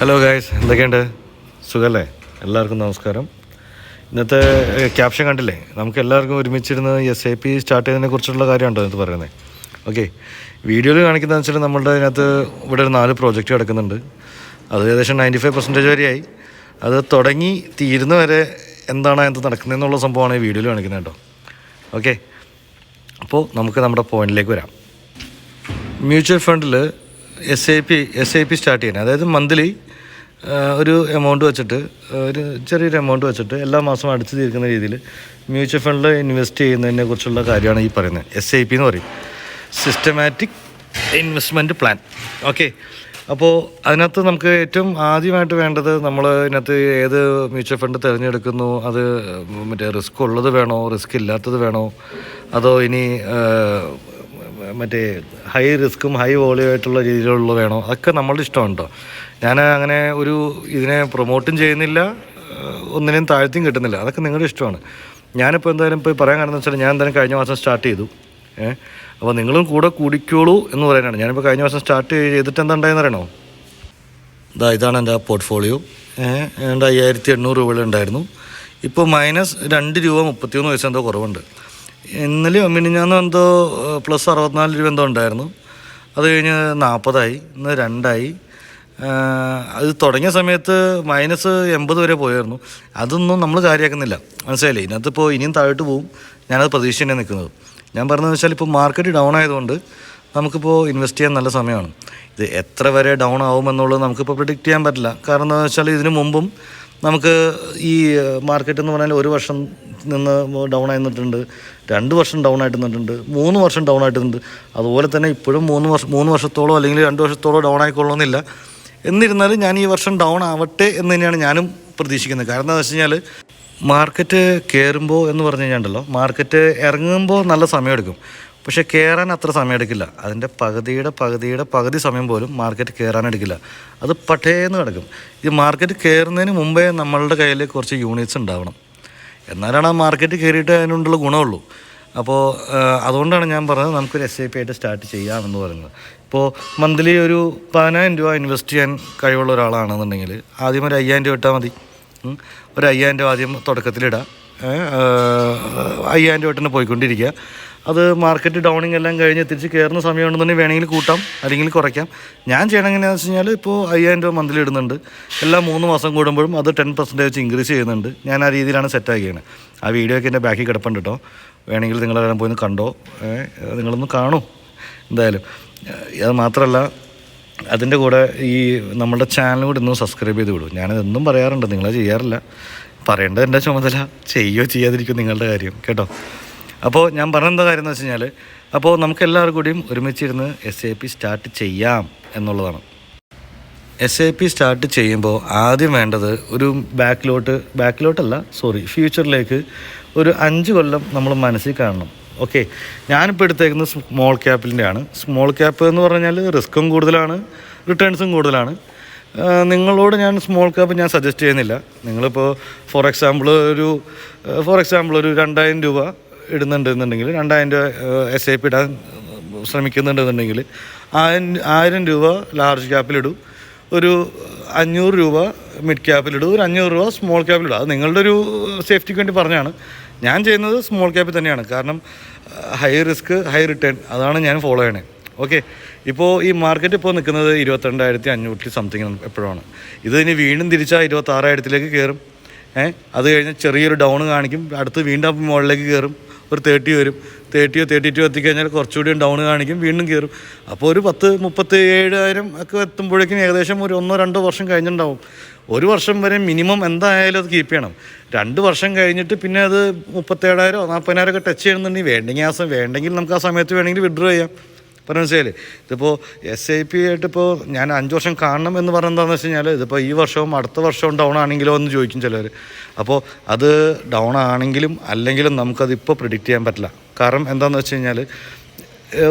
Hello guys എന്തൊക്കെയുണ്ട്? സുഖല്ലേ? എല്ലാവർക്കും നമസ്കാരം. ഇന്നത്തെ ക്യാപ്ഷൻ കണ്ടില്ലേ? നമുക്ക് എല്ലാവർക്കും ഒരുമിച്ചിരുന്ന് എസ് ഐ പി സ്റ്റാർട്ട് ചെയ്തതിനെ കുറിച്ചുള്ള കാര്യമുണ്ടോ എന്ന് പറയുന്നത് ഓക്കെ വീഡിയോയിൽ കാണിക്കുന്നതെന്ന് വെച്ചാൽ നമ്മളുടെ അതിനകത്ത് ഇവിടെ ഒരു നാല് പ്രോജക്റ്റ് കിടക്കുന്നുണ്ട്. അത് ഏകദേശം നയന്റി ഫൈവ് പെർസെന്റേജ് വരെയായി. അത് തുടങ്ങി തീരുന്ന വരെ എന്താണ് അതിനകത്ത് നടക്കുന്നതെന്നുള്ള സംഭവമാണ് ഈ വീഡിയോയിൽ കാണിക്കുന്നത് കേട്ടോ. ഓക്കെ അപ്പോൾ നമുക്ക് നമ്മുടെ പോയിന്റിലേക്ക് വരാം. മ്യൂച്വൽ ഫണ്ടിൽ S I P S I P start ചെയ്യണം അതായത് മന്ത്ലി ഒരു എമൗണ്ട് വെച്ചിട്ട് ഒരു ചെറിയൊരു എമൗണ്ട് വെച്ചിട്ട് എല്ലാ മാസവും അടിച്ചു തീർക്കുന്ന രീതിയിൽ മ്യൂച്വൽ ഫണ്ടിൽ ഇൻവെസ്റ്റ് ചെയ്യുന്നതിനെ കുറിച്ചുള്ള കാര്യമാണ് ഈ പറയുന്നത്. എസ് ഐ പി എന്ന് പറയും. സിസ്റ്റമാറ്റിക് ഇൻവെസ്റ്റ്മെന്റ് പ്ലാൻ ഓക്കെ അപ്പോൾ അതിനകത്ത് നമുക്ക് ഏറ്റവും ആദ്യമായിട്ട് വേണ്ടത് നമ്മൾ ഇതിനകത്ത് ഏത് മ്യൂച്വൽ ഫണ്ട് തിരഞ്ഞെടുക്കുന്നു? അത് മറ്റേ റിസ്ക് ഉള്ളത് വേണോ? റിസ്ക് ഇല്ലാത്തത് വേണോ? അതോ ഇനി മറ്റേ ഹൈ റിസ്ക്കും ഹൈ വോളിയും ആയിട്ടുള്ള രീതിയിലുള്ള വേണോ? അതൊക്കെ നമ്മളുടെ ഇഷ്ടമുണ്ടോ ഞാൻ അങ്ങനെ ഒരു ഇതിനെ പ്രൊമോട്ടും ചെയ്യുന്നില്ല ഒന്നിനെയും താഴ്ത്തിയും കിട്ടുന്നില്ല. അതൊക്കെ നിങ്ങളുടെ ഇഷ്ടമാണ്. ഞാനിപ്പോൾ എന്തായാലും ഇപ്പോൾ പറയാൻ കാരണം വെച്ചാൽ ഞാൻ എന്തായാലും കഴിഞ്ഞ മാസം സ്റ്റാർട്ട് ചെയ്തു. ഏഹ് അപ്പോൾ നിങ്ങളും കൂടെ കൂടിക്കോളൂ എന്ന് പറയാനാണ് ഞാനിപ്പോൾ കഴിഞ്ഞ മാസം സ്റ്റാർട്ട് ചെയ്തിട്ട് എന്താ ഉണ്ടായെന്ന് അറിയണോ? ഇതാ ഇതാണ് എന്റെ ആ പോർട്ട്ഫോളിയോ ഏതാണ്ട് അയ്യായിരത്തി എണ്ണൂറ് രൂപ ഉണ്ടായിരുന്നു. ഇപ്പോൾ മൈനസ് രണ്ട് രൂപ മുപ്പത്തിയൊന്ന് പൈസ എന്തോ കുറവുണ്ട്. ഇന്നലെ മിനിഞ്ഞാന്ന് എന്തോ പ്ലസ് അറുപത്തിനാല് രൂപ എന്തോ ഉണ്ടായിരുന്നു. അത് കഴിഞ്ഞ് നാൽപ്പതായി ഇന്ന് രണ്ടായി. അത് തുടങ്ങിയ സമയത്ത് മൈനസ് എൺപത് വരെ പോയായിരുന്നു. അതൊന്നും നമ്മൾ കാര്യമാക്കുന്നില്ല മനസ്സിലായില്ലേ? ഇതിനകത്തിപ്പോൾ ഇനിയും താഴോട്ട് പോകും ഞാനത് പ്രതീക്ഷ തന്നെ നിൽക്കുന്നത്. ഞാൻ പറഞ്ഞതെന്ന് വെച്ചാൽ ഇപ്പോൾ മാർക്കറ്റ് ഡൗൺ ആയതുകൊണ്ട് നമുക്കിപ്പോൾ ഇൻവെസ്റ്റ് ചെയ്യാൻ നല്ല സമയമാണ്. ഇത് എത്ര വരെ ഡൗൺ ആവുമെന്നുള്ളത് നമുക്കിപ്പോൾ പ്രിഡിക്റ്റ് ചെയ്യാൻ പറ്റില്ല. കാരണം എന്താണെന്ന് വെച്ചാൽ ഇതിനു മുമ്പും നമുക്ക് ഈ മാർക്കറ്റ് എന്ന് പറഞ്ഞാൽ ഒരു വർഷം നിന്ന് ഡൗൺ ആയി നിന്നിട്ടുണ്ട് രണ്ട് വർഷം ഡൗൺ ആയിട്ട് നിന്നിട്ടുണ്ട് മൂന്ന് വർഷം ഡൗൺ ആയിട്ട് നിന്നിട്ടുണ്ട് അതുപോലെ തന്നെ ഇപ്പോഴും മൂന്ന് വർഷം മൂന്ന് വർഷത്തോളം അല്ലെങ്കിൽ രണ്ട് വർഷത്തോളം ഡൗൺ ആയിക്കൊള്ളുന്നില്ല എന്നിരുന്നാലും ഞാൻ ഈ വർഷം ഡൗൺ ആവട്ടെ എന്ന് തന്നെയാണ് ഞാനും പ്രതീക്ഷിക്കുന്നത്. കാരണം എന്താ വെച്ച് കഴിഞ്ഞാൽ മാർക്കറ്റ് കയറുമ്പോൾ എന്ന് പറഞ്ഞു കഴിഞ്ഞാൽ മാർക്കറ്റ് ഇറങ്ങുമ്പോൾ നല്ല സമയമെടുക്കും. പക്ഷേ കയറാൻ അത്ര സമയം എടുക്കില്ല അതിന്റെ പകുതിയുടെ പകുതിയുടെ പകുതി സമയം പോലും മാർക്കറ്റ് കയറാൻ എടുക്കില്ല. അത് പട്ടേന്ന് കിടക്കും. ഈ മാർക്കറ്റ് കയറുന്നതിന് മുമ്പേ നമ്മളുടെ കയ്യിൽ കുറച്ച് യൂണിറ്റ്സ് ഉണ്ടാവണം. എന്നാലാണ് ആ മാർക്കറ്റ് കയറിയിട്ട് അതിനുള്ള ഗുണമുള്ളൂ. അപ്പോൾ അതുകൊണ്ടാണ് ഞാൻ പറഞ്ഞത് നമുക്കൊരു എസ് ഐ പി ആയിട്ട് സ്റ്റാർട്ട് ചെയ്യാമെന്ന് പറയുന്നത്. ഇപ്പോൾ മന്ത്ലി ഒരു പതിനായിരം രൂപ ഇൻവെസ്റ്റ് ചെയ്യാൻ കഴിവുള്ള ഒരാളാണെന്നുണ്ടെങ്കിൽ ആദ്യം ഒരു അയ്യായിരം രൂപ ഇട്ടാൽ മതി. ഒരു അയ്യായിരം രൂപ ആദ്യം തുടക്കത്തിലിടാം അയ്യായിരം രൂപ തന്നെ പോയിക്കൊണ്ടിരിക്കുക. അത് മാർക്കറ്റ് ഡൗണിങ് എല്ലാം കഴിഞ്ഞ് തിരിച്ച് കയറുന്ന സമയമുണ്ടെന്നുണ്ടെങ്കിൽ വേണമെങ്കിൽ കൂട്ടാം അല്ലെങ്കിൽ കുറയ്ക്കാം. ഞാൻ ചെയ്യണം എങ്ങനെയാണെന്ന് വെച്ച് കഴിഞ്ഞാൽ ഇപ്പോൾ അയ്യായിരം രൂപ മന്ത്ലി ഇടുന്നുണ്ട്. എല്ലാ മൂന്ന് മാസം കൂടുമ്പോഴും അത് ടെൻ പെർസെന്റേജ് വെച്ച് ഇൻക്രീസ് ചെയ്യുന്നുണ്ട്. ഞാൻ ആ രീതിയിലാണ് സെറ്റ് ആക്കിയത് ആ വീഡിയോ ഒക്കെ എന്റെ ബാക്കിൽ കിടപ്പുണ്ട് കേട്ടോ വേണമെങ്കിൽ നിങ്ങളെല്ലാം പോയി കണ്ടോ? നിങ്ങളൊന്ന് കാണൂ. എന്തായാലും. അത് മാത്രമല്ല അതിന്റെ കൂടെ ഈ നമ്മുടെ ചാനൽ കൂടി ഒന്ന് സബ്സ്ക്രൈബ് ചെയ്ത് വിടും. ഞാനതെന്നും പറയാറുണ്ട് നിങ്ങളത് ചെയ്യാറില്ല. പറയേണ്ടത് എന്റെ ചുമതല. ചെയ്യോ ചെയ്യാതിരിക്കും നിങ്ങളുടെ കാര്യം. കേട്ടോ? അപ്പോൾ ഞാൻ പറഞ്ഞ കാര്യം എന്ന് വെച്ച് കഴിഞ്ഞാൽ അപ്പോൾ നമുക്ക് എല്ലാവർക്കും കൂടിയും ഒരുമിച്ചിരുന്ന് എസ് എ പി സ്റ്റാർട്ട് ചെയ്യാം എന്നുള്ളതാണ്. എസ് എ പി സ്റ്റാർട്ട് ചെയ്യുമ്പോൾ ആദ്യം വേണ്ടത് ഒരു ബാക്കിലോട്ട് ബാക്കിലോട്ടല്ല സോറി ഫ്യൂച്ചറിലേക്ക് ഒരു അഞ്ച് കൊല്ലം നമ്മൾ മനസ്സിൽ കാണണം. ഓക്കെ. ഞാനിപ്പോൾ എടുത്തേക്കുന്നത് സ്മോൾ ക്യാപ്പിന്റെ ആണ് സ്മോൾ ക്യാപ്പ് എന്ന് പറഞ്ഞാൽ റിസ്ക്കും കൂടുതലാണ് റിട്ടേൺസും കൂടുതലാണ്. നിങ്ങളോട് ഞാൻ സ്മോൾ ക്യാപ്പ് ഞാൻ സജസ്റ്റ് ചെയ്യുന്നില്ല. നിങ്ങളിപ്പോൾ ഫോർ എക്സാമ്പിൾ ഒരു ഫോർ എക്സാമ്പിൾ ഒരു രണ്ടായിരം രൂപ ഇടുന്നുണ്ട് എന്നുണ്ടെങ്കിൽ രണ്ടായിരം രൂപ എസ് ഐ പി ഇടാൻ ശ്രമിക്കുന്നുണ്ടെന്നുണ്ടെങ്കിൽ ആയിരം ആയിരം രൂപ ലാർജ് ക്യാപ്പിലിടും ഒരു അഞ്ഞൂറ് രൂപ മിഡ് ക്യാപ്പിലിടും ഒരു അഞ്ഞൂറ് രൂപ സ്മോൾ ക്യാപ്പിലിടും അത് നിങ്ങളുടെ ഒരു സേഫ്റ്റിക്ക് വേണ്ടി പറഞ്ഞാണ്. ഞാൻ ചെയ്യുന്നത് സ്മോൾ ക്യാപ്പിൽ തന്നെയാണ്. കാരണം ഹൈ റിസ്ക് ഹൈ റിട്ടേൺ അതാണ് ഞാൻ ഫോളോ ചെയ്യണേ. ഓക്കെ ഇപ്പോൾ ഈ മാർക്കറ്റ് ഇപ്പോൾ നിൽക്കുന്നത് ഇരുപത്തിരണ്ടായിരത്തി അഞ്ഞൂറ്റി സംതിങ് എപ്പോഴാണ്. ഇത് ഇനി വീണ്ടും തിരിച്ചാൽ ഇരുപത്താറായിരത്തിലേക്ക് കയറും. ഏഹ് അത് കഴിഞ്ഞ് ചെറിയൊരു ഡൗൺ കാണിക്കും. അടുത്ത് വീണ്ടും മുകളിലേക്ക് കയറും. ഒരു തേർട്ടി വരും. തേർട്ടിയോ തേർട്ടി ടു എത്തിക്കഴിഞ്ഞാൽ കുറച്ചുകൂടി ഡൗൺ കാണിക്കും. വീണ്ടും കയറും. അപ്പോൾ ഒരു പത്ത് മുപ്പത്തി ഏഴായിരം ഒക്കെ എത്തുമ്പോഴേക്കും ഏകദേശം ഒരു ഒന്നോ രണ്ടോ വർഷം കഴിഞ്ഞിട്ടുണ്ടാവും. ഒരു വർഷം വരെ മിനിമം എന്തായാലും അത് കീപ്പ് ചെയ്യണം. രണ്ട് വർഷം കഴിഞ്ഞിട്ട് പിന്നെ അത് മുപ്പത്തേഴായിരോ നാൽപ്പതിനായിരം ഒക്കെ ടച്ച് ചെയ്യണമെന്നുണ്ടെങ്കിൽ വേണ്ടെങ്കിൽ ആ സമയം വേണ്ടെങ്കിൽ നമുക്ക് ആ സമയത്ത് വേണമെങ്കിൽ വിഡ്രോ ചെയ്യാം. പറഞ്ഞു മനസ്സിലായില്ലേ? ഇതിപ്പോൾ എസ് ഐ പി ആയിട്ട് ഇപ്പോൾ ഞാൻ അഞ്ച് വർഷം കാണണം എന്ന് പറഞ്ഞെന്താണെന്ന് വെച്ച് കഴിഞ്ഞാൽ ഇതിപ്പോൾ ഈ വർഷവും അടുത്ത വർഷവും ഡൗൺ ആണെങ്കിലോ എന്ന് ചോദിക്കും ചിലർ അപ്പോൾ അത് ഡൗൺ ആണെങ്കിലും അല്ലെങ്കിലും നമുക്കത് ഇപ്പോൾ പ്രിഡിക്റ്റ് ചെയ്യാൻ പറ്റില്ല. കാരണം എന്താണെന്ന് വെച്ച് കഴിഞ്ഞാൽ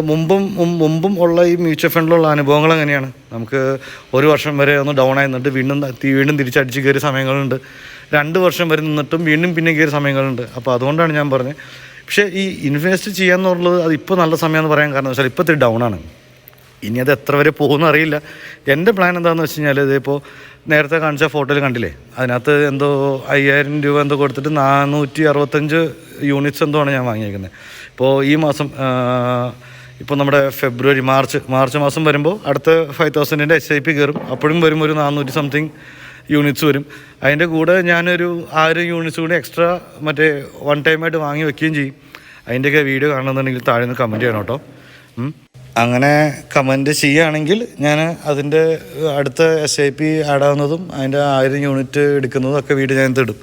മുമ്പും മുമ്പും ഉള്ള ഈ മ്യൂച്വൽ ഫണ്ടിലുള്ള അനുഭവങ്ങൾ എങ്ങനെയാണ്? നമുക്ക് ഒരു വർഷം വരെ ഒന്ന് ഡൗൺ ആയി നിന്നിട്ട് വീണ്ടും വീണ്ടും തിരിച്ചടിച്ച് കയറിയ സമയങ്ങളുണ്ട്. രണ്ട് വർഷം വരെ നിന്നിട്ടും വീണ്ടും പിന്നെ കയറിയ സമയങ്ങളുണ്ട്. അപ്പോൾ അതുകൊണ്ടാണ് ഞാൻ പറഞ്ഞത് പക്ഷേ ഈ ഇൻവെസ്റ്റ് ചെയ്യാന്നുള്ളത് അത് ഇപ്പോൾ നല്ല സമയമെന്ന് പറയാൻ കാരണം വെച്ചാൽ ഇപ്പോൾ ഇത്തിരി ഡൗൺ ആണ്. ഇനി അത് എത്ര വരെ പോകുമെന്ന് അറിയില്ല. എന്റെ പ്ലാൻ എന്താണെന്ന് വെച്ച് കഴിഞ്ഞാൽ ഇതിപ്പോൾ നേരത്തെ കാണിച്ച ഫോട്ടോയിൽ കണ്ടില്ലേ? അതിനകത്ത് എന്തോ അയ്യായിരം രൂപ എന്തോ കൊടുത്തിട്ട് നാനൂറ്റി അറുപത്തഞ്ച് യൂണിറ്റ്സ് എന്തോ ആണ് ഞാൻ വാങ്ങിയേക്കുന്നത് ഇപ്പോൾ ഈ മാസം ഇപ്പോൾ നമ്മുടെ ഫെബ്രുവരി മാർച്ച് മാർച്ച് മാസം വരുമ്പോൾ അടുത്ത ഫൈവ് തൗസൻഡിന്റെ എസ് ഐ പി കയറും. അപ്പോഴും വരും ഒരു നാനൂറ്റി സംതിങ് യൂണിറ്റ്സ് വരും. അതിന്റെ കൂടെ ഞാനൊരു ആയിരം യൂണിറ്റ്സ് കൂടി എക്സ്ട്രാ മറ്റേ വൺ ടൈമായിട്ട് വാങ്ങി വെക്കുകയും ചെയ്യും. അതിന്റെയൊക്കെ വീഡിയോ കാണണമെന്നുണ്ടെങ്കിൽ താഴെ നിന്ന് കമന്റ് ചെയ്യണം കേട്ടോ. അങ്ങനെ കമന്റ് ചെയ്യുകയാണെങ്കിൽ ഞാൻ അതിന്റെ അടുത്ത എസ് ഐ പി ആഡാവുന്നതും അതിന്റെ ആയിരം യൂണിറ്റ് എടുക്കുന്നതും ഒക്കെ വീഡിയോ ഞാൻ ഇടും.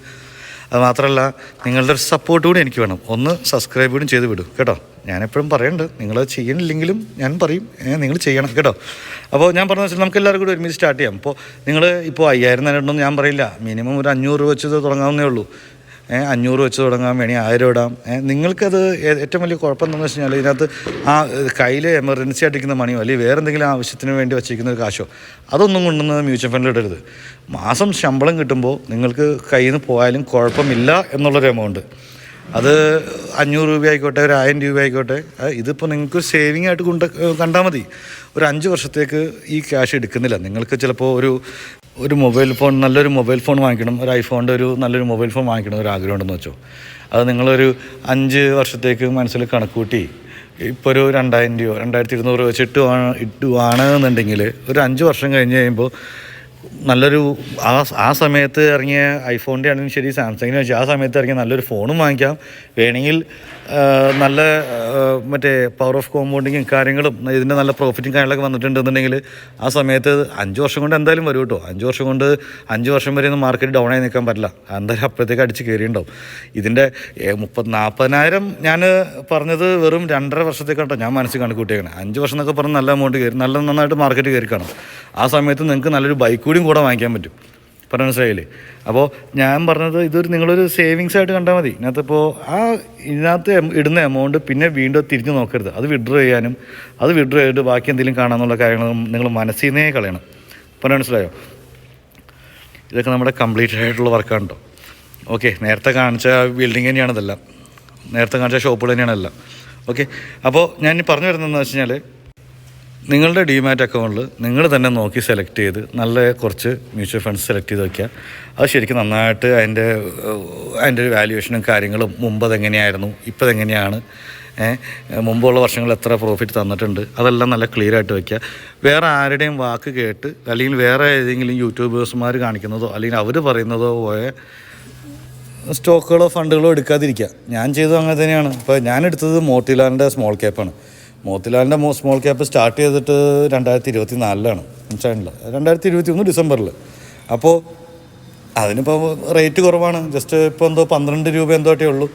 അത് മാത്രമല്ല നിങ്ങളുടെ ഒരു സപ്പോർട്ട് കൂടി എനിക്ക് വേണം. ഒന്ന് സബ്സ്ക്രൈബ് കൂടി ചെയ്ത് വിടും കേട്ടോ. ഞാൻ എപ്പോഴും പറയുന്നുണ്ട് നിങ്ങൾ ചെയ്യണില്ലെങ്കിലും ഞാൻ പറയും നിങ്ങൾ ചെയ്യണം കേട്ടോ. അപ്പോൾ ഞാൻ പറഞ്ഞു വെച്ചാൽ നമുക്ക് എല്ലാവർക്കും കൂടി ഒരുമിച്ച് സ്റ്റാർട്ട് ചെയ്യാം. അപ്പോൾ നിങ്ങൾ ഇപ്പോൾ അയ്യായിരം തന്നെ ഉണ്ടെന്ന് ഞാൻ പറയില്ല. മിനിമം ഒരു അഞ്ഞൂറ് രൂപ വെച്ച് തുടങ്ങാവുന്നേ ഉള്ളൂ. അഞ്ഞൂറ് വെച്ച് തുടങ്ങാൻ വേണി ആയിരം ഇടാം. നിങ്ങൾക്കത് ഏറ്റവും വലിയ കുഴപ്പം എന്താണെന്ന് വെച്ച് കഴിഞ്ഞാൽ ഇതിനകത്ത് ആ കയ്യിൽ എമർജൻസി ആയിട്ടിരിക്കുന്ന മണിയോ അല്ലെങ്കിൽ വേറെ എന്തെങ്കിലും ആവശ്യത്തിന് വേണ്ടി വച്ചിരിക്കുന്ന ഒരു കാശോ അതൊന്നും കൊണ്ടുവന്ന് മ്യൂച്വൽ ഫണ്ടിൽ ഇടരുത്. മാസം ശമ്പളം കിട്ടുമ്പോൾ നിങ്ങൾക്ക് കയ്യിൽ നിന്ന് പോയാലും കുഴപ്പമില്ല എന്നുള്ളൊരു എമൗണ്ട് അത് അഞ്ഞൂറ് രൂപ ആയിക്കോട്ടെ ഒരു ആയിരം രൂപ ആയിക്കോട്ടെ ഇതിപ്പോൾ നിങ്ങൾക്ക് സേവിങ് ആയിട്ട് കൊണ്ട് കണ്ടാൽ മതി. ഒരു അഞ്ച് വർഷത്തേക്ക് ഈ ക്യാഷ് എടുക്കുന്നില്ല. നിങ്ങൾക്ക് ചിലപ്പോൾ ഒരു ഒരു മൊബൈൽ ഫോൺ നല്ലൊരു മൊബൈൽ ഫോൺ വാങ്ങിക്കണം. ഒരു ഐഫോണിന്റെ ഒരു നല്ലൊരു മൊബൈൽ ഫോൺ വാങ്ങിക്കണം ഒരു ആഗ്രഹമുണ്ടെന്ന് വെച്ചോ. അത് നിങ്ങളൊരു അഞ്ച് വർഷത്തേക്ക് മനസ്സിൽ കണക്കൂട്ടി ഇപ്പോൾ ഒരു രണ്ടായിരം രൂപ രണ്ടായിരത്തി ഇരുന്നൂറ് രൂപ വെച്ച് ഇട്ടുവാണ് എന്നുണ്ടെങ്കിൽ ഒരു അഞ്ച് വർഷം കഴിഞ്ഞ് കഴിയുമ്പോൾ നല്ലൊരു ആ ആ സമയത്ത് ഇറങ്ങിയ ഐഫോണിന്റെ ആണെങ്കിലും ശരി സാംസങ്ങിനെ വെച്ചാൽ ആ സമയത്ത് ഇറങ്ങിയ നല്ലൊരു ഫോണും വാങ്ങിക്കാം. വേണമെങ്കിൽ നല്ല മറ്റേ പവർ ഓഫ് കോമ്പൗണ്ടിങ്ങും കാര്യങ്ങളും ഇതിന്റെ നല്ല പ്രോഫിറ്റും കാര്യങ്ങളൊക്കെ വന്നിട്ടുണ്ടെന്നുണ്ടെങ്കിൽ ആ സമയത്ത് അഞ്ച് വർഷം കൊണ്ട് എന്തായാലും വരും കേട്ടോ. അഞ്ച് വർഷം കൊണ്ട് അഞ്ച് വർഷം വരെ ഒന്നും മാർക്കറ്റ് ഡൗൺ ആയി നിൽക്കാൻ പറ്റില്ല. എന്തായാലും അപ്പോഴത്തേക്ക് അടിച്ച് കയറിയിട്ടുണ്ടാവും ഇതിന്റെ മുപ്പത് നാൽപ്പതിനായിരം ഞാൻ പറഞ്ഞത് വെറും രണ്ടര വർഷത്തേക്കാട്ടോ ഞാൻ മനസ്സിൽ കണക്കൂട്ടിയേക്കണേ. അഞ്ച് വർഷം എന്നൊക്കെ പറഞ്ഞ് നല്ല എമൗണ്ട് കയറി നല്ല നന്നായിട്ട് മാർക്കറ്റ് കയറി കാണും. ആ സമയത്ത് നിങ്ങൾക്ക് നല്ലൊരു ബൈക്ക് കൂടിയും കൂടെ വാങ്ങിക്കാൻ പറ്റും. പറഞ്ഞ മനസ്സിലായില്ലേ? അപ്പോൾ ഞാൻ പറഞ്ഞത് ഇതൊരു നിങ്ങളൊരു സേവിങ്സ് ആയിട്ട് കണ്ടാൽ മതി. ഇതിനകത്ത് ഇപ്പോൾ ആ ഇതിനകത്ത് ഇടുന്ന എമൗണ്ട് പിന്നെ വീണ്ടും തിരിഞ്ഞു നോക്കരുത്. അത് വിഡ്രോ ചെയ്യാനും അത് വിഡ്രോ ചെയ്തിട്ട് ബാക്കി എന്തെങ്കിലും കാണാമെന്നുള്ള കാര്യങ്ങൾ നിങ്ങൾ മനസ്സിൽ നിന്നേ കളയണം. പറഞ്ഞ മനസ്സിലായോ? ഇതൊക്കെ നമ്മുടെ കംപ്ലീറ്റ് ആയിട്ടുള്ള വർക്കാണ് കേട്ടോ ഓക്കെ നേരത്തെ കാണിച്ച ബിൽഡിംഗ് തന്നെയാണ് ഇതെല്ലാം. നേരത്തെ കാണിച്ച ഷോപ്പുകൾ തന്നെയാണ് എല്ലാം. ഓക്കെ അപ്പോൾ ഞാൻ പറഞ്ഞു വരുന്നതെന്ന് വെച്ച് കഴിഞ്ഞാൽ നിങ്ങളുടെ ഡിമാറ്റ് അക്കൗണ്ടിൽ നിങ്ങൾ തന്നെ നോക്കി സെലക്ട് ചെയ്ത് നല്ല കുറച്ച് മ്യൂച്വൽ ഫണ്ട്സ് സെലക്ട് ചെയ്ത് വയ്ക്കുക അത് ശരിക്കും നന്നായിട്ട് അതിന്റെ അതിന്റെ വാല്യുവേഷനും കാര്യങ്ങളും മുമ്പ് അതെങ്ങനെയായിരുന്നു ഇപ്പോൾ അതെങ്ങനെയാണ് മുമ്പുള്ള വർഷങ്ങൾ എത്ര പ്രോഫിറ്റ് തന്നിട്ടുണ്ട് അതെല്ലാം നല്ല ക്ലിയർ ആയിട്ട് വയ്ക്കുക വേറെ ആരുടെയും വാക്ക് കേട്ട് അല്ലെങ്കിൽ വേറെ ഏതെങ്കിലും യൂട്യൂബേഴ്സ്മാർ കാണിക്കുന്നതോ അല്ലെങ്കിൽ അവർ പറയുന്നതോ പോയ സ്റ്റോക്കുകളോ ഫണ്ടുകളോ എടുക്കാതിരിക്കുക. ഞാൻ ചെയ്തത് അങ്ങനെ തന്നെയാണ്. ഇപ്പോൾ ഞാൻ എടുത്തത് മോട്ടിലാലിന്റെ സ്മോൾ ക്യാപ്പാണ് മോത്തിലാലിന്റെ സ്മോൾ ക്യാപ്പ് സ്റ്റാർട്ട് ചെയ്തിട്ട് രണ്ടായിരത്തി ഇരുപത്തി നാലിലാണ് ചാനലിൽ രണ്ടായിരത്തി ഇരുപത്തി ഒന്ന് ഡിസംബറിൽ അപ്പോൾ അതിനിപ്പോൾ റേറ്റ് കുറവാണ്. ജസ്റ്റ് ഇപ്പോൾ എന്തോ പന്ത്രണ്ട് രൂപ എന്തോട്ടേ ഉള്ളൂ.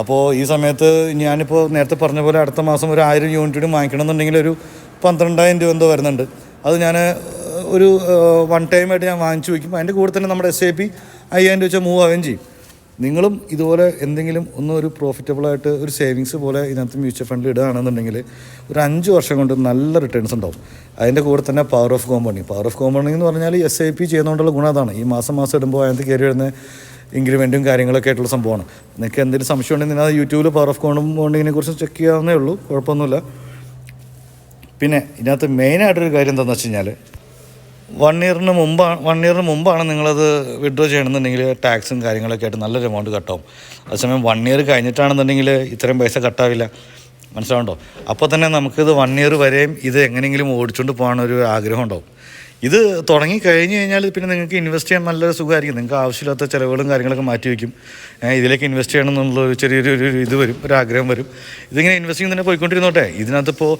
അപ്പോൾ ഈ സമയത്ത് ഞാനിപ്പോൾ നേരത്തെ പറഞ്ഞ പോലെ അടുത്ത മാസം ഒരു ആയിരം യൂണിറ്റ് വാങ്ങിക്കണം എന്നുണ്ടെങ്കിൽ ഒരു പന്ത്രണ്ടായിരം രൂപ എന്തോ വരുന്നുണ്ട്. അത് ഞാൻ ഒരു വൺ ടൈമായിട്ട് ഞാൻ വാങ്ങിച്ചു വയ്ക്കും. അതിന്റെ കൂടെ തന്നെ നമ്മുടെ എസ് ഐ പി അയ്യായിരം രൂപ വെച്ചാൽ മൂവ് ആവുകയും ചെയ്യും. നിങ്ങളും ഇതുപോലെ എന്തെങ്കിലും ഒന്ന് ഒരു പ്രോഫിറ്റബിളായിട്ട് ഒരു സേവിങ്സ് പോലെ ഇതിനകത്ത് മ്യൂച്വൽ ഫണ്ടിൽ ഇടുകയാണെന്നുണ്ടെങ്കിൽ ഒരു അഞ്ച് വർഷം കൊണ്ട് നല്ല റിട്ടേൺസ് ഉണ്ടാവും. അതിന്റെ കൂടെ തന്നെ power of compounding power of compounding എന്ന് പറഞ്ഞാൽ എസ് ഐ പി ചെയ്യുന്നതുകൊണ്ടുള്ള ഗുണം അതാണ്. ഈ മാസം മാസം ഇടുമ്പോൾ അതിനകത്ത് കയറി വരുന്ന ഇൻക്രിമെന്റും കാര്യങ്ങളൊക്കെ ആയിട്ടുള്ള സംഭവമാണ്. നിങ്ങൾക്ക് എന്തെങ്കിലും സംശയം ഉണ്ടെങ്കിൽ നിങ്ങൾ യൂട്യൂബിൽ പവർ ഓഫ് കോമ്പൗണ്ടിങ്ങിനെ കുറിച്ച് ചെക്ക് ചെയ്യാവുന്നേ ഉള്ളൂ. കുഴപ്പമൊന്നുമില്ല. പിന്നെ ഇതിനകത്ത് മെയിനായിട്ടൊരു കാര്യം എന്താണെന്ന് വെച്ച് കഴിഞ്ഞാൽ വൺ ഇയറിന് മുമ്പാണ് വൺ ഇയറിന് മുമ്പാണ് നിങ്ങളത് വിഡ്രോ ചെയ്യണമെന്നുണ്ടെങ്കിൽ ടാക്സും കാര്യങ്ങളൊക്കെ ആയിട്ട് നല്ലൊരു എമൗണ്ട് കട്ടാവും അതേസമയം വൺ ഇയർ കഴിഞ്ഞിട്ടാണെന്നുണ്ടെങ്കിൽ ഇത്രയും പൈസ കട്ടാവില്ല മനസ്സിലാവുണ്ടോ അപ്പോൾ തന്നെ നമുക്കിത് വൺ ഇയർ വരെയും ഇത് എങ്ങനെയെങ്കിലും ഓടിച്ചുകൊണ്ട് പോകാനൊരു ആഗ്രഹം ഉണ്ടാവും. ഇത് തുടങ്ങി കഴിഞ്ഞ് കഴിഞ്ഞാൽ പിന്നെ നിങ്ങൾക്ക് ഇൻവെസ്റ്റ് ചെയ്യാൻ നല്ലൊരു സുഖമായിരിക്കും. നിങ്ങൾക്ക് ആവശ്യമില്ലാത്ത ചിലവുകളും കാര്യങ്ങളൊക്കെ മാറ്റി വയ്ക്കും. ഇതിലേക്ക് ഇൻവെസ്റ്റ് ചെയ്യണം എന്നുള്ള ചെറിയൊരു ഒരു ഇത് വരും ഒരു ആഗ്രഹം വരും. ഇതിങ്ങനെ ഇൻവെസ്റ്റിംഗ് തന്നെ പോയിക്കൊണ്ടിരുന്നോട്ടെ? ഇതിനകത്തിപ്പോൾ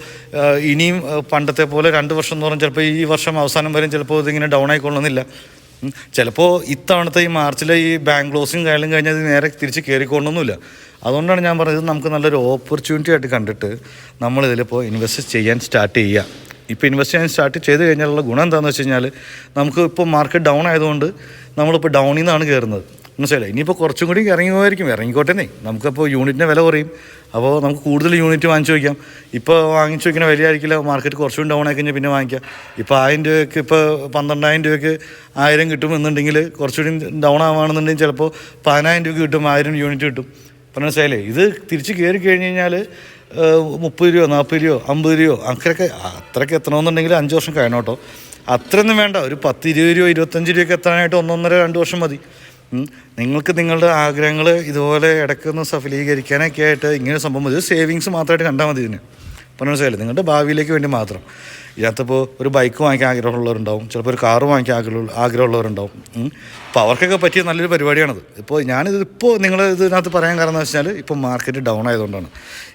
ഇനിയും പണ്ടത്തെ പോലെ രണ്ട് വർഷം എന്ന് പറഞ്ഞാൽ ചിലപ്പോൾ ഈ വർഷം അവസാനം വരെയും ചിലപ്പോൾ ഇതിങ്ങനെ ഡൗൺ ആയിക്കൊള്ളുന്നില്ല. ചിലപ്പോൾ ഇത്തവണത്തെ ഈ മാർച്ചിലെ ഈ ബാങ്ക് ക്ലോസിങ് കാര്യം കഴിഞ്ഞാൽ ഇത് നേരെ തിരിച്ച് കയറിക്കൊള്ളൊന്നുമില്ല അതുകൊണ്ടാണ് ഞാൻ പറഞ്ഞത് നമുക്ക് നല്ലൊരു ഓപ്പർച്യൂണിറ്റി ആയിട്ട് കണ്ടിട്ട് നമ്മളിതിലിപ്പോൾ ഇൻവെസ്റ്റ് ചെയ്യാൻ സ്റ്റാർട്ട് ചെയ്യുക. ഇപ്പോൾ ഇൻവെസ്റ്റ് ചെയ്യാൻ സ്റ്റാർട്ട് ചെയ്ത് കഴിഞ്ഞാലുള്ള ഗുണം എന്താണെന്ന് വെച്ച് കഴിഞ്ഞാൽ നമുക്ക് ഇപ്പോൾ മാർക്കറ്റ് ഡൗൺ ആയതുകൊണ്ട് നമ്മളിപ്പോൾ ഡൗണിൽ നിന്നാണ് കയറുന്നത് മനസ്സിലായില്ല? ഇനിയിപ്പോൾ കുറച്ചും കൂടി ഇറങ്ങി ഇറങ്ങിക്കോട്ടെ നമുക്കപ്പോൾ യൂണിറ്റിന്റെ വില കുറയും. അപ്പോൾ നമുക്ക് കൂടുതൽ യൂണിറ്റ് വാങ്ങിച്ചു വയ്ക്കാം. ഇപ്പോൾ വാങ്ങിച്ചു വയ്ക്കുന്ന വില ആയിരിക്കില്ല മാർക്കറ്റ് കുറച്ചും ഡൗൺ ആയി കഴിഞ്ഞാൽ പിന്നെ വാങ്ങിക്കാം. ഇപ്പോൾ ആയിരം രൂപയ്ക്ക് ഇപ്പോൾ പന്ത്രണ്ടായിരം രൂപയ്ക്ക് ആയിരം കിട്ടുമെന്നുണ്ടെങ്കിൽ കുറച്ചുകൂടി ഡൗൺ ആവുകയാണെന്നുണ്ടെങ്കിൽ ചിലപ്പോൾ പതിനായിരം രൂപയ്ക്ക് കിട്ടും ആയിരം യൂണിറ്റ് കിട്ടും. മനസ്സിലായില്ലേ? ഇത് തിരിച്ച് കയറി കഴിഞ്ഞ് കഴിഞ്ഞാൽ മുപ്പത് രൂപയോ നാൽപ്പത് രൂപയോ അമ്പത് രൂപയോ അങ്ങനെയൊക്കെ അത്രയ്ക്ക് എത്തണമെന്നുണ്ടെങ്കിൽ അഞ്ച് വർഷം കഴിയണം കേട്ടോ. അത്രയൊന്നും വേണ്ട. ഒരു പത്ത് ഇരുപത് രൂപ ഇരുപത്തഞ്ച് രൂപയൊക്കെ എത്താനായിട്ട് ഒന്നൊന്നര രണ്ട് വർഷം മതി. നിങ്ങൾക്ക് നിങ്ങളുടെ ആഗ്രഹങ്ങൾ ഇതുപോലെ ഇടയ്ക്കൊന്ന് സഫലീകരിക്കാനൊക്കെ ആയിട്ട് ഇങ്ങനെ സംഭവം മതി. സേവിങ്സ് മാത്രമായിട്ട് കണ്ടാൽ മതി ഇതിന്. പറഞ്ഞ മനസ്സിലായില്ലേ? നിങ്ങളുടെ ഭാവിയിലേക്ക് വേണ്ടി മാത്രം. ഇതിനകത്തിപ്പോൾ ഒരു ബൈക്ക് വാങ്ങിക്കാൻ ആഗ്രഹമുള്ളവരുണ്ടാവും. ചിലപ്പോൾ ഒരു കാറ് വാങ്ങിക്കാൻ ആഗ്രഹം ആഗ്രഹമുള്ളവരുണ്ടാവും. അപ്പോൾ അവർക്കൊക്കെ പറ്റിയ നല്ലൊരു പരിപാടിയാണത്. ഇപ്പോൾ ഞാനിത് ഇപ്പോൾ നിങ്ങൾ ഇതിനകത്ത് പറയാൻ കാരണം എന്ന് വെച്ചാൽ ഇപ്പോൾ മാർക്കറ്റ് ഡൗൺ ആയതുകൊണ്ടാണ്.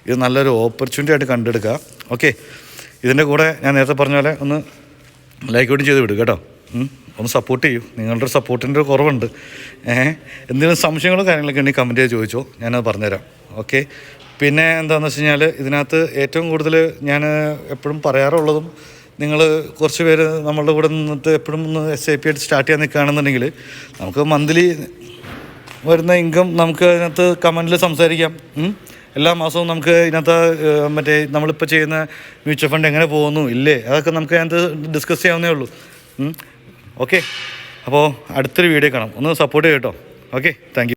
ഇത് നല്ലൊരു ഓപ്പർച്യൂണിറ്റി ആയിട്ട് കണ്ടെടുക്കുക. ഓക്കെ ഇതിന്റെ കൂടെ ഞാൻ നേരത്തെ പറഞ്ഞ പോലെ ഒന്ന് ലൈക്ക് കൂടി ചെയ്ത് വിടുക കേട്ടോ. ഒന്ന് സപ്പോർട്ട് ചെയ്യൂ. നിങ്ങളുടെ ഒരു സപ്പോർട്ടിന്റെ കുറവുണ്ട്. ഏഹ്. എന്തെങ്കിലും സംശയങ്ങളോ കാര്യങ്ങളൊക്കെ ഉണ്ടെങ്കിൽ കമന്റ് ചെയ്ത് ചോദിച്ചോ. ഞാനത് പറഞ്ഞുതരാം. ഓക്കെ പിന്നെ എന്താണെന്ന് വെച്ച് കഴിഞ്ഞാൽ ഇതിനകത്ത് ഏറ്റവും കൂടുതൽ ഞാൻ എപ്പോഴും പറയാറുള്ളതും നിങ്ങൾ കുറച്ച് പേര് നമ്മളുടെ കൂടെ നിന്നിട്ട് എപ്പോഴും ഒന്ന് എസ് ഐ പി ആയിട്ട് സ്റ്റാർട്ട് ചെയ്യാൻ നിൽക്കുകയാണെന്നുണ്ടെങ്കിൽ നമുക്ക് മന്ത്ലി വരുന്ന ഇൻകം നമുക്ക് അതിനകത്ത് കമന്റിൽ സംസാരിക്കാം. എല്ലാ മാസവും നമുക്ക് ഇതിനകത്ത് മറ്റേ നമ്മളിപ്പോൾ ചെയ്യുന്ന മ്യൂച്വൽ ഫണ്ട് എങ്ങനെ പോകുന്നു ഇല്ലേ? അതൊക്കെ നമുക്ക് അതിനകത്ത് ഡിസ്കസ് ചെയ്യാവുന്നേ ഉള്ളൂ. ഓക്കെ അപ്പോൾ അടുത്തൊരു വീഡിയോ കാണാം. ഒന്ന് സപ്പോർട്ട് ചെയ്യട്ടോ ഓക്കെ താങ്ക്